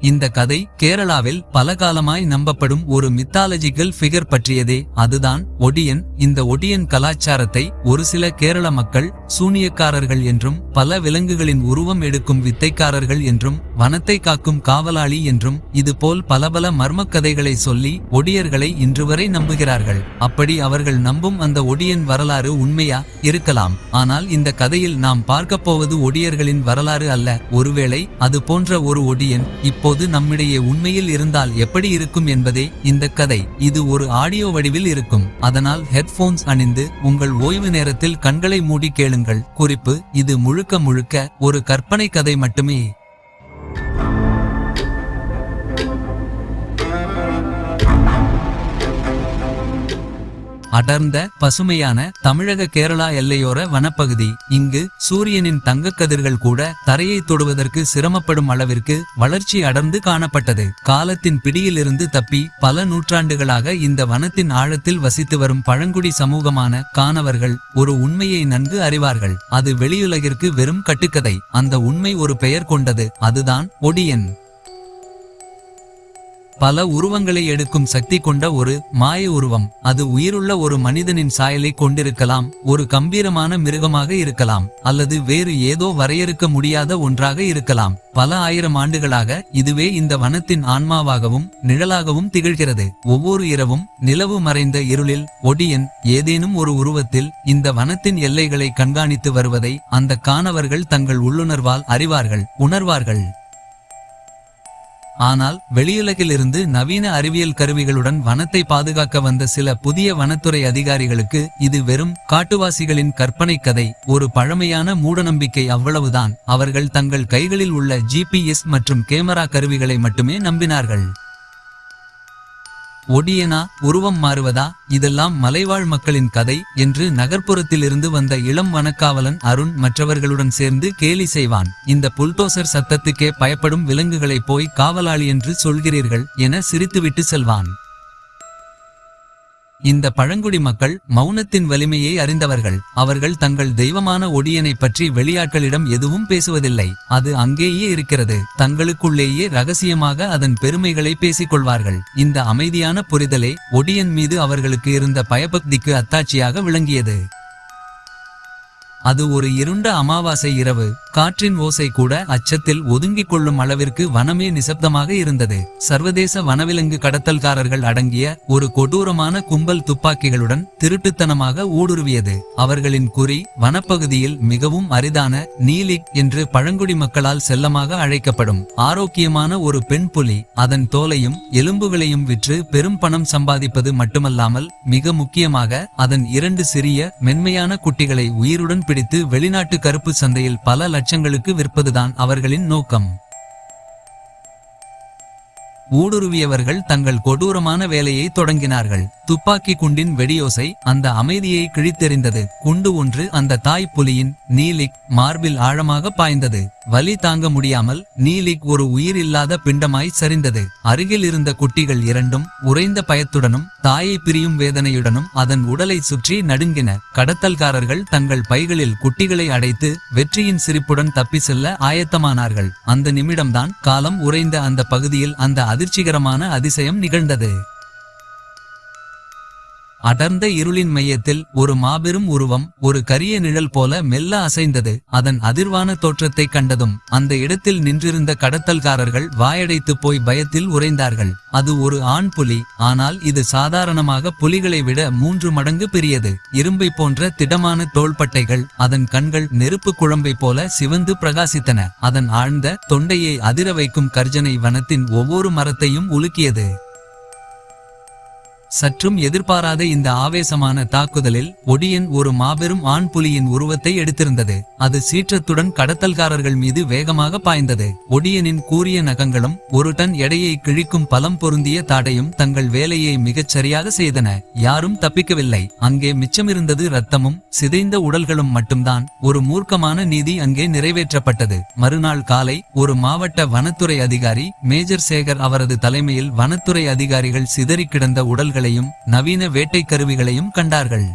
இந்த கதை கேரளாவில் பல காலமாய் நம்பப்படும் ஒரு மித்தாலஜிக்கல் ஃபிகர் பற்றியதே. அதுதான் ஒடியன். இந்த ஒடியன் கலாச்சாரத்தை ஒரு சில கேரள மக்கள் சூனியக்காரர்கள் என்றும் பல விலங்குகளின் உருவம் எடுக்கும் வித்தைக்காரர்கள் என்றும் வனத்தை காக்கும் காவலாளி என்றும் இதுபோல் பல பல மர்மக் கதைகளை சொல்லி ஒடியர்களை இன்று வரை நம்புகிறார்கள். அப்படி அவர்கள் நம்பும் அந்த ஒடியன் வரலாறு உண்மையா? இருக்கலாம். ஆனால் இந்த கதையில் நாம் பார்க்கப் போவது ஒடியர்களின் வரலாறு அல்ல. ஒருவேளை அது போன்ற ஒரு ஒடியன் இப்போ அப்போது நம்மிடையே உண்மையில் இருந்தால் எப்படி இருக்கும் என்பதே இந்த கதை. இது ஒரு ஆடியோ வடிவில் இருக்கும். அதனால் ஹெட்போன்ஸ் அணிந்து உங்கள் ஓய்வு நேரத்தில் கண்களை மூடி கேளுங்கள். குறிப்பு இது முழுக்க முழுக்க ஒரு கற்பனை கதை மட்டுமே. அடர்ந்த பசுமையான தமிழக கேரளா எல்லையோர வனப்பகுதி. இங்கு சூரியனின் தங்கக் கதிர்கள் கூட தரையை தொடுவதற்கு சிரமப்படும் அளவிற்கு வளர்ச்சி அடர்ந்து காணப்பட்டது. காலத்தின் பிடியிலிருந்து தப்பி பல நூற்றாண்டுகளாக இந்த வனத்தின் ஆழத்தில் வசித்து வரும் பழங்குடி சமூகமான காணவர்கள் ஒரு உண்மையை நன்கு அறிவார்கள். அது வெளியுலகிற்கு வெறும் கட்டுக்கதை. அந்த உண்மை ஒரு பெயர் கொண்டது. அதுதான் ஒடியன். பல உருவங்களை எடுக்கும் சக்தி கொண்ட ஒரு மாய உருவம். அது உயிருள்ள ஒரு மனிதனின் சாயலை கொண்டிருக்கலாம் ஒரு கம்பீரமான மிருகமாக இருக்கலாம் அல்லது வேறு ஏதோ வரையறுக்க முடியாத ஒன்றாக இருக்கலாம். பல ஆயிரம் ஆண்டுகளாக இதுவே இந்த வனத்தின் ஆன்மாவாகவும் நிழலாகவும் திகழ்கிறது. ஒவ்வொரு இரவும் நிலவு மறைந்த இருளில் ஒடியன் ஏதேனும் ஒரு உருவத்தில் இந்த வனத்தின் எல்லைகளை கண்காணித்து வருவதை அந்த காணவர்கள் தங்கள் உள்ளுணர்வால் அறிவார்கள் உணர்வார்கள். ஆனால் வெளியுலகிலிருந்து நவீன அறிவியல் கருவிகளுடன் வனத்தை பாதுகாக்க வந்த சில புதிய வனத்துறை அதிகாரிகளுக்கு இது வெறும் காட்டுவாசிகளின் கற்பனை கதை ஒரு பழமையான மூடநம்பிக்கை அவ்வளவுதான். அவர்கள் தங்கள் கைகளில் உள்ள ஜிபிஎஸ் மற்றும் கேமரா கருவிகளை மட்டுமே நம்பினார்கள். ஒடியனா உருவம் மாறுவதா? இதெல்லாம் மலைவாழ் மக்களின் கதை என்று நகர்ப்புறத்திலிருந்து வந்த இளம் வனக்காவலன் அருண் மற்றவர்களுடன் சேர்ந்து கேலி செய்வான். இந்த புல்டோசர் சத்தத்துக்கே பயப்படும் விலங்குகளை போய் காவலாளி என்று சொல்கிறீர்கள் என சிரித்துவிட்டு செல்வான். இந்த பழங்குடி மக்கள் மௌனத்தின் வலிமையை அறிந்தவர்கள். அவர்கள் தங்கள் தெய்வமான ஒடியனை பற்றி வெளியாட்களிடம் எதுவும் பேசுவதில்லை. அது அங்கேயே இருக்கிறது. தங்களுக்குள்ளேயே ரகசியமாக அதன் பெருமைகளை பேசிக் கொள்வார்கள் இந்த அமைதியான புரிதலே ஒடியன் மீது அவர்களுக்கு இருந்த பயபக்திக்கு அத்தாட்சியாக விளங்கியது. அது ஒரு இருண்ட அமாவாசை இரவு. காற்றின் ஓசை கூட அச்சத்தில் ஒதுங்கிக் கொள்ளும் அளவிற்கு வனமே நிசப்தமாக இருந்தது. சர்வதேச வனவிலங்கு கடத்தல்காரர்கள் அடங்கிய ஒரு கொடூரமான கும்பல் துப்பாக்கிகளுடன் திருட்டுத்தனமாக ஊடுருவியது. அவர்களின் குறி வனப்பகுதியில் மிகவும் அரிதான நீலிக் என்று பழங்குடி மக்களால் செல்லமாக அழைக்கப்படும். ஆரோக்கியமான ஒரு பெண் புலி அதன் தோலையும் எலும்புகளையும் விற்று பெரும் பணம் சம்பாதிப்பது மட்டுமல்லாமல் மிக முக்கியமாக அதன் இரண்டு சிறிய மென்மையான குட்டிகளை உயிருடன் பிடி பிடித்து வெளிநாட்டு கருப்பு சந்தையில் பல லட்சங்களுக்கு விற்பதுதான் அவர்களின் நோக்கம். ஊடுருவியவர்கள் தங்கள் கொடூரமான வேலையை தொடங்கினார்கள். துப்பாக்கி குண்டின் வெடியோசை அந்த அமைதியை கிழித்தெறிந்தது. குண்டு ஒன்று அந்த தாய் புலியின் நீலிக் மார்பில் ஆழமாக பாய்ந்தது. வலி தாங்க முடியாமல் நீலிக் ஒரு உயிர் இல்லாத பிண்டமாய் சரிந்தது. அருகில் இருந்த குட்டிகள் இரண்டும் உறைந்த பயத்துடனும் தாயை பிரியும் வேதனையுடனும் அதன் உடலை சுற்றி நடுங்கின. கடத்தல்காரர்கள் தங்கள் பைகளில் குட்டிகளை அடைத்து வெற்றியின் சிரிப்புடன் தப்பி செல்ல ஆயத்தமானார்கள். அந்த நிமிடம்தான் காலம் உறைந்த அந்த பகுதியில் அந்த அதிர்ச்சிகரமான அதிசயம் நிகழ்ந்தது. அடர்ந்த இருளின் மையத்தில் ஒரு மாபெரும் உருவம் ஒரு கரிய நிழல் போல மெல்ல அசைந்தது. அதன் அதிர்வான தோற்றத்தை கண்டதும் அந்த இடத்தில் நின்றிருந்த கடத்தல்காரர்கள் வாயடைத்து போய் பயத்தில் உறைந்தார்கள். அது ஒரு ஆண் புலி ஆனால் இது சாதாரணமாக புலிகளை விட மூன்று மடங்கு பெரியது. இரும்பை போன்ற திடமான தோள்பட்டைகள் அதன் கண்கள் நெருப்பு குழம்பை போல சிவந்து பிரகாசித்தன. அதன் ஆழ்ந்த தொண்டையை அதிர வைக்கும் கர்ஜனை வனத்தின் ஒவ்வொரு மரத்தையும் உலுக்கியது. சற்றும் எதிர்பாராத இந்த ஆவேசமான தாக்குதலில் ஒடியன் ஒரு மாபெரும் ஆண் புலியின் உருவத்தை எடுத்திருந்தது. அது சீற்றத்துடன் கடத்தல்காரர்கள் மீது வேகமாக பாய்ந்தது. ஒடியனின் கூரிய நகங்களும் ஒரு டன் எடையை கிழிக்கும் பலம் பொருந்திய தாடையும் தங்கள் வேலையை மிகச் சரியாக செய்தன. யாரும் தப்பிக்கவில்லை. அங்கே மிச்சமிருந்தது ரத்தமும் சிதைந்த உடல்களும் மட்டும்தான். ஒரு மூர்க்கமான நீதி அங்கே நிறைவேற்றப்பட்டது. மறுநாள் காலை ஒரு மாவட்ட வனத்துறை அதிகாரி மேஜர் சேகர் அவரது தலைமையில் வனத்துறை அதிகாரிகள் சிதறி கிடந்த உடல்களையும் நவீன வேட்டை கருவிகளையும் கண்டார்கள்.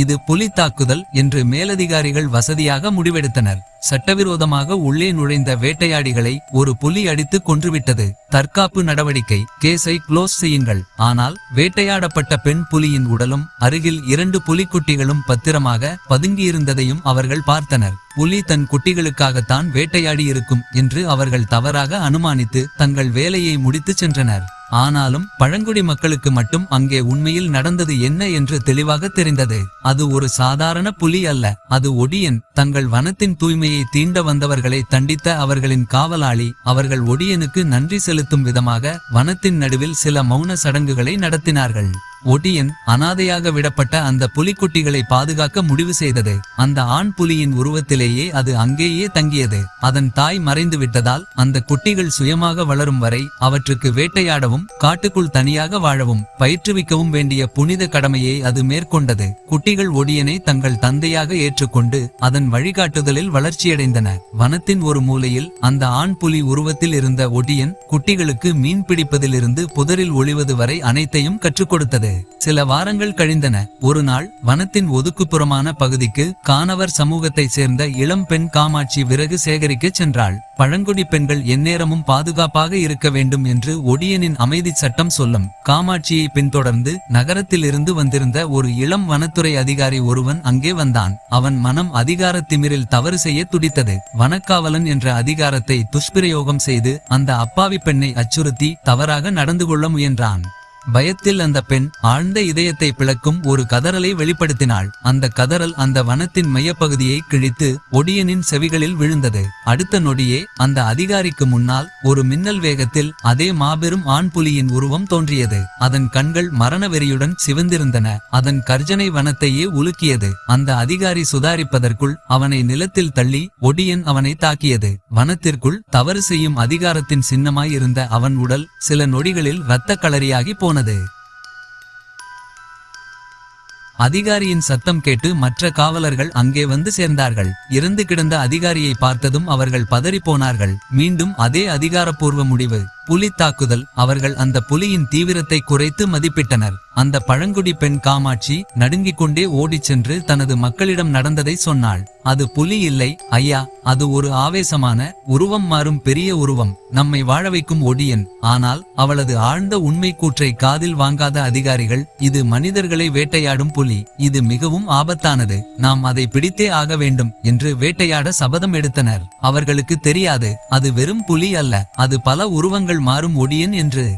இது புலி தாக்குதல் என்று மேலதிகாரிகள் வசதியாக முடிவெடுத்தனர். சட்டவிரோதமாக உள்ளே நுழைந்த வேட்டையாடிகளை ஒரு புலி அடித்து கொன்றுவிட்டது. தற்காப்பு நடவடிக்கை கேஸை க்ளோஸ் செய்யுங்கள். ஆனால் வேட்டையாடப்பட்ட பெண் புலியின் உடலும் அருகில் இரண்டு புலிக்குட்டிகளும் பத்திரமாக பதுங்கியிருந்ததையும் அவர்கள் பார்த்தனர். புலி தன் குட்டிகளுக்காகத்தான் வேட்டையாடி இருக்கும் என்று அவர்கள் தவறாக அனுமானித்து தங்கள் வேலையை முடித்து சென்றனர். ஆனாலும் பழங்குடி மக்களுக்கு மட்டும் அங்கே உண்மையில் நடந்தது என்ன என்று தெளிவாக தெரிந்தது. அது ஒரு சாதாரண புலி அல்ல. அது ஒடியன். தங்கள் வனத்தின் தூய்மையை தீண்ட வந்தவர்களை தண்டித்த அவர்களின் காவலாளி அவர்கள் ஒடியனுக்கு நன்றி செலுத்தும் விதமாக வனத்தின் நடுவில் சில மௌன சடங்குகளை நடத்தினார்கள். ஒடியன் அனாதையாக விடப்பட்ட அந்த புலிக்குட்டிகளை பாதுகாக்க முடிவு செய்தது. அந்த ஆண் புலியின் உருவத்திலேயே அது அங்கேயே தங்கியது. அதன் தாய் மறைந்து விட்டதால் அந்த குட்டிகள் சுயமாக வளரும் வரை அவற்றுக்கு வேட்டையாடவும் காட்டுக்குள் தனியாக வாழவும் பயிற்றுவிக்கவும் வேண்டிய புனித கடமையை அது மேற்கொண்டது. குட்டிகள் ஒடியனை தங்கள் தந்தையாக ஏற்றுக்கொண்டு அதன் வழிகாட்டுதலில் வளர்ச்சியடைந்தன. வனத்தின் ஒரு மூலையில் அந்த ஆண் புலி உருவத்தில் இருந்த ஒடியன் குட்டிகளுக்கு மீன் பிடிப்பதிலிருந்து புதரில் ஒளிவது வரை அனைத்தையும் கற்றுக் கொடுத்தது. சில வாரங்கள் கழிந்தன. ஒரு நாள் வனத்தின் ஒதுக்குப்புறமான பகுதிக்கு காணவர் சமூகத்தை சேர்ந்த இளம் பெண் காமாட்சி விறகு சேகரிக்கச் சென்றாள். பழங்குடி பெண்கள் எந்நேரமும் பாதுகாப்பாக இருக்க வேண்டும் என்று ஒடியனின் அமைதி சட்டம் சொல்லும். காமாட்சியை பின்தொடர்ந்து நகரத்தில் இருந்து வந்திருந்த ஒரு இளம் வனத்துறை அதிகாரி ஒருவன் அங்கே வந்தான். அவன் மனம் அதிகார திமிரில் தவறு செய்ய துடித்தது. வனக்காவலன் என்ற அதிகாரத்தை துஷ்பிரயோகம் செய்து அந்த அப்பாவி பெண்ணை அச்சுறுத்தி தவறாக நடந்து கொள்ள முயன்றான். பயத்தில் அந்த பெண் ஆழ்ந்த இதயத்தை பிளக்கும் ஒரு கதறலை வெளிப்படுத்தினாள். அந்த கதறல் அந்த வனத்தின் மையப்பகுதியை கிழித்து ஒடியனின் செவிகளில் விழுந்தது. அடுத்த நொடியே அந்த அதிகாரிக்கு முன்னால் ஒரு மின்னல் வேகத்தில் அதே மாபெரும் ஆண் புலியின் உருவம் தோன்றியது. அதன் கண்கள் மரண வெறியுடன் சிவந்திருந்தன. அதன் கர்ஜனை வனத்தையே உலுக்கியது. அந்த அதிகாரி சுதாரிப்பதற்குள் அவனை நிலத்தில் தள்ளி ஒடியன் அவனை தாக்கியது. வனத்திற்குள் தவறு செய்யும் அதிகாரத்தின் சின்னமாய் இருந்த அவன் உடல் சில நொடிகளில் இரத்த களரியாகி போனது அதிகாரியின் சத்தம் கேட்டு மற்ற காவலர்கள் அங்கே வந்து சேர்ந்தார்கள். இறந்து கிடந்த அதிகாரியை பார்த்ததும் அவர்கள் பதறிப்போனார்கள் மீண்டும் அதே அதிகாரப்பூர்வ முடிவு. புலி தாக்குதல். அவர்கள் அந்த புலியின் தீவிரத்தை குறைத்து மதிப்பிட்டனர். அந்த பழங்குடி பெண் காமாட்சி நடுங்கிக் கொண்டே ஓடிச் சென்று தனது மக்களிடம் நடந்ததை சொன்னாள். அது புலி இல்லை ஐயா அது ஒரு ஆவேசமான உருவம் மாறும் பெரிய உருவம். நம்மை வாழ வைக்கும் ஒடியன். ஆனால் அவளது ஆழ்ந்த உண்மை கூற்றை காதில் வாங்காத அதிகாரிகள் இது மனிதர்களை வேட்டையாடும் புலி. இது மிகவும் ஆபத்தானது. நாம் அதை பிடித்தே ஆக வேண்டும் என்று வேட்டையாட சபதம் எடுத்தனர். அவர்களுக்கு தெரியாது அது வெறும் புலி அல்ல அது பல உருவங்கள் மாறும் ஒடியன் என்று.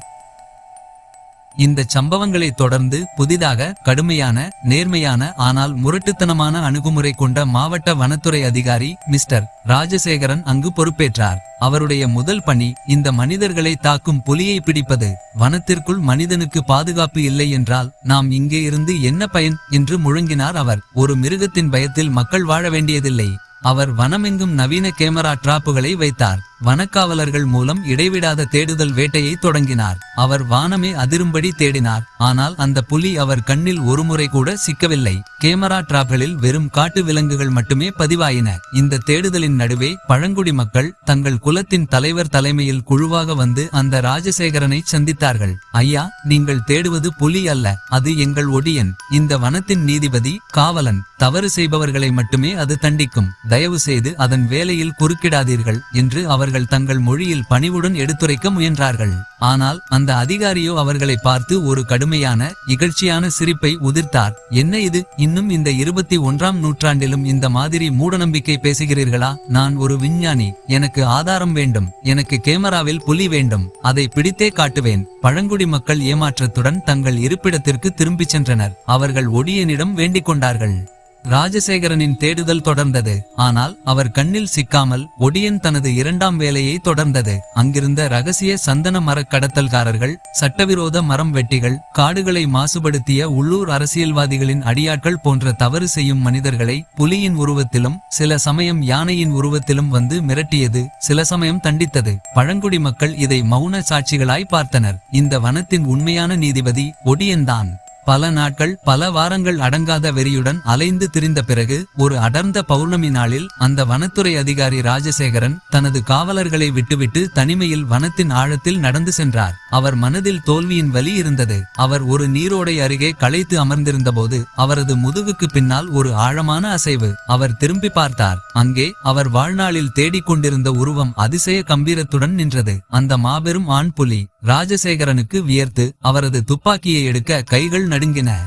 இந்த சம்பவங்களை தொடர்ந்து புதிதாக கடுமையான நேர்மையான ஆனால் முரட்டுத்தனமான அணுகுமுறை கொண்ட மாவட்ட வனத்துறை அதிகாரி மிஸ்டர் ராஜசேகரன் அங்கு பொறுப்பேற்றார். அவருடைய முதல் பணி இந்த மனிதர்களை தாக்கும் புலியை பிடிப்பது. வனத்திற்குள் மனிதனுக்கு பாதுகாப்பு இல்லை என்றால் நாம் இங்கே இருந்து என்ன பயன்? என்று முழங்கினார் அவர். ஒரு மிருகத்தின் பயத்தில் மக்கள் வாழ வேண்டியதில்லை. அவர் வனமெங்கும் நவீன கேமரா டிராப்புகளை வைத்தார். வனக்காவலர்கள் மூலம் இடைவிடாத தேடுதல் வேட்டையை தொடங்கினார். அவர் வானமே அதிரும்படி தேடினார். ஆனால் அந்த புலி அவர் கண்ணில் ஒருமுறை கூட சிக்கவில்லை. கேமரா டிராப்களில் வெறும் காட்டு விலங்குகள் மட்டுமே பதிவாயின. இந்த தேடுதலின் நடுவே பழங்குடி மக்கள் தங்கள் குலத்தின் தலைவர் தலைமையில் குழுவாக வந்து அந்த ராஜசேகரனை சந்தித்தார்கள். ஐயா நீங்கள் தேடுவது புலி அல்ல அது எங்கள் ஒடியன். இந்த வனத்தின் நீதிபதி காவலன். தவறு செய்பவர்களை மட்டுமே அது தண்டிக்கும். தயவு செய்து அதன் வேலையில் குறுக்கிடாதீர்கள் என்று அவர் அவர்கள் தங்கள் மொழியில் பணிவுடன் எடுத்துரைக்க முயன்றார்கள். ஆனால் அந்த அதிகாரியோ அவர்களை பார்த்து ஒரு கடுமையான இகழ்ச்சியான சிரிப்பை உதிர்த்தார். என்ன இது? இன்னும் இந்த இருபத்தி ஒன்றாம் நூற்றாண்டிலும் இந்த மாதிரி மூடநம்பிக்கை பேசுகிறீர்களா? நான் ஒரு விஞ்ஞானி. எனக்கு ஆதாரம் வேண்டும். எனக்கு கேமராவில் புலி வேண்டும். அதை பிடித்தே காட்டுவேன். பழங்குடி மக்கள் ஏமாற்றத்துடன் தங்கள் இருப்பிடத்திற்கு திரும்பிச் சென்றனர். அவர்கள் ஒடியனிடம் வேண்டிக் கொண்டார்கள். ராஜசேகரனின் தேடுதல் தொடர்ந்தது. ஆனால் அவர் கண்ணில் சிக்காமல் ஒடியன் தனது இரண்டாம் வேலையை தொடர்ந்தது. அங்கிருந்த ரகசிய சந்தன மரக் கடத்தல்காரர்கள் சட்டவிரோத மரம் வெட்டிகள் காடுகளை மாசுபடுத்திய உள்ளூர் அரசியல்வாதிகளின் அடியாட்கள் போன்ற தவறு செய்யும் மனிதர்களை புலியின் உருவத்திலும் சில சமயம் யானையின் உருவத்திலும் வந்து மிரட்டியது சில சமயம் தண்டித்தது. பழங்குடி மக்கள் இதை மௌன சாட்சிகளாய் பார்த்தனர். இந்த வனத்தின் உண்மையான நீதிபதி ஒடியன்தான் பல நாட்கள் பல வாரங்கள் அடங்காத வெறியுடன் அலைந்து திரிந்த பிறகு ஒரு அடர்ந்த பௌர்ணமி நாளில் அந்த வனத்துறை அதிகாரி ராஜசேகரன் தனது காவலர்களை விட்டுவிட்டு தனிமையில் வனத்தின் ஆழத்தில் நடந்து சென்றார். அவர் மனதில் தோல்வியின் வலி இருந்தது. அவர் ஒரு நீரோடை அருகே களைத்து அமர்ந்திருந்தபோது அவரது முதுகுக்கு பின்னால் ஒரு ஆழமான அசைவு அவர் திரும்பி பார்த்தார். அங்கே அவர் வாழ்நாளில் தேடிக் கொண்டிருந்த உருவம் அதிசய கம்பீரத்துடன் நின்றது. அந்த மாபெரும் ஆண் புலி ராஜசேகரனுக்கு வியர்த்து அவரது துப்பாக்கியை எடுக்க கைகள் நடுங்கின.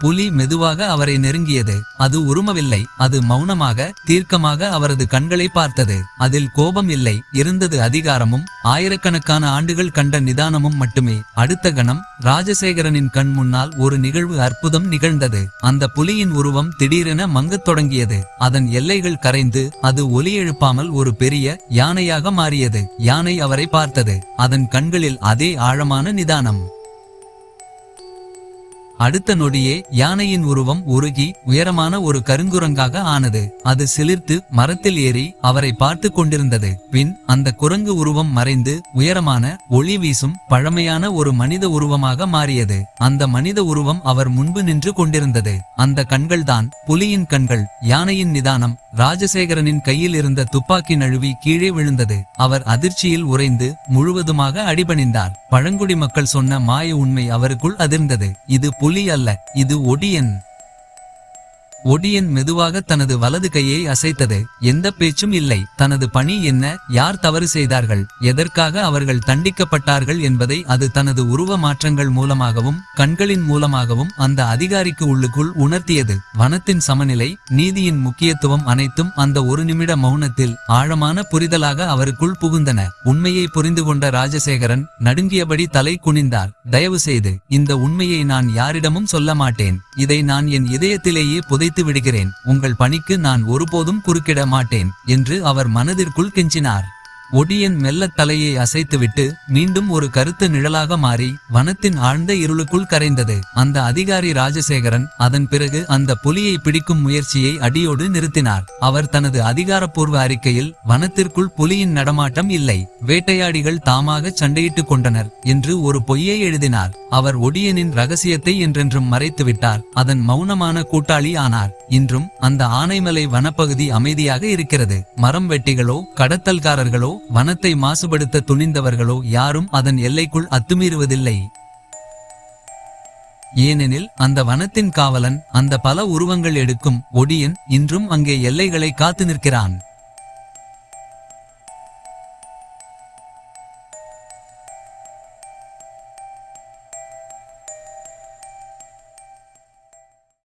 புலி மெதுவாக அவரை நெருங்கியது. அது உருமவில்லை. அது மௌனமாக தீர்க்கமாக அவரது கண்களை பார்த்தது. அதில் கோபம் இல்லை. இருந்தது அதிகாரமும் ஆயிரக்கணக்கான ஆண்டுகள் கண்ட நிதானமும் மட்டுமே. அடுத்த கணம் ராஜசேகரனின் கண் முன்னால் ஒரு நிகழ்வு அற்புதம் நிகழ்ந்தது. அந்த புலியின் உருவம் திடீரென மங்கத் தொடங்கியது. அதன் எல்லைகள் கரைந்து அது ஒலி எழுப்பாமல் ஒரு பெரிய யானையாக மாறியது. யானை அவரை பார்த்தது. அதன் கண்களில் அதே ஆழமான நிதானம். அடுத்த நொடியே யானையின் உருவம் உருகி உயரமான ஒரு கருங்குரங்காக ஆனது. அது சிலிர்த்து மரத்தில் ஏறி அவரை பார்த்து கொண்டிருந்தது. பின் அந்த குரங்கு உருவம் மறைந்து உயரமான ஒளி வீசும் பழமையான ஒரு மனித உருவமாக மாறியது. அந்த மனித உருவம் அவர் முன்பு நின்று கொண்டிருந்தது. அந்த கண்கள்தான் புலியின் கண்கள். யானையின் நிதானம் ராஜசேகரனின் கையில் இருந்த துப்பாக்கி நழுவி கீழே விழுந்தது. அவர் அதிர்ச்சியில் உறைந்து முழுவதுமாக அடிபணிந்தார். பழங்குடி மக்கள் சொன்ன மாய உண்மை அவருக்குள் அதிர்ந்தது. இது புலி அல்ல இது ஒடியன். ஒடியன் மெதுவாக தனது வலது கையை அசைத்தது. எந்த பேச்சும் இல்லை. தனது பணி என்ன? யார் தவறு செய்தார்கள்? எதற்காக அவர்கள் தண்டிக்கப்பட்டார்கள் என்பதை அது தனது உருவ மாற்றங்கள் மூலமாகவும் கண்களின் மூலமாகவும் அந்த அதிகாரிக்கு உள்ளுக்குள் உணர்த்தியது. வனத்தின் சமநிலை நீதியின் முக்கியத்துவம் அனைத்தும் அந்த ஒரு நிமிட மௌனத்தில் ஆழமான புரிதலாக அவருக்குள் புகுந்தன. உண்மையை புரிந்து கொண்ட ராஜசேகரன் நடுங்கியபடி தலை குனிந்தார். தயவு செய்து இந்த உண்மையை நான் யாரிடமும் சொல்ல மாட்டேன். இதை நான் என் இதயத்திலேயே புதைத்து விடுகிறேன். உங்கள் பணிக்கு நான் ஒருபோதும் குறுக்கிட மாட்டேன் என்று அவர் மனதிற்குள் கெஞ்சினார். ஒடியன் மெல்ல தலையை அசைத்துவிட்டு மீண்டும் ஒரு கருத்து நிழலாக மாறி வனத்தின் ஆழ்ந்த இருளுக்குள் கரைந்தது. அந்த அதிகாரி ராஜசேகரன் அதன் பிறகு அந்த புலியை பிடிக்கும் முயற்சியை அடியோடு நிறுத்தினார். அவர் தனது அதிகாரப்பூர்வ அறிக்கையில் வனத்திற்குள் புலியின் நடமாட்டம் இல்லை வேட்டையாடிகள் தாமாக சண்டையிட்டுக் கொண்டனர் என்று ஒரு பொய்யை எழுதினார். அவர் ஒடியனின் ரகசியத்தை என்றென்றும் மறைத்துவிட்டார். அதன் மௌனமான கூட்டாளி ஆனார். இன்றும் அந்த ஆனைமலை வனப்பகுதி அமைதியாக இருக்கிறது. மரம் வெட்டிகளோ கடத்தல்காரர்களோ வனத்தை மாசுபடுத்த துணிந்தவர்களோ யாரும் அதன் எல்லைக்குள் அத்துமீறுவதில்லை. ஏனெனில் அந்த வனத்தின் காவலன் அந்த பல உருவங்கள் எடுக்கும் ஒடியன் இன்றும் அங்கே எல்லைகளை காத்து நிற்கிறான்.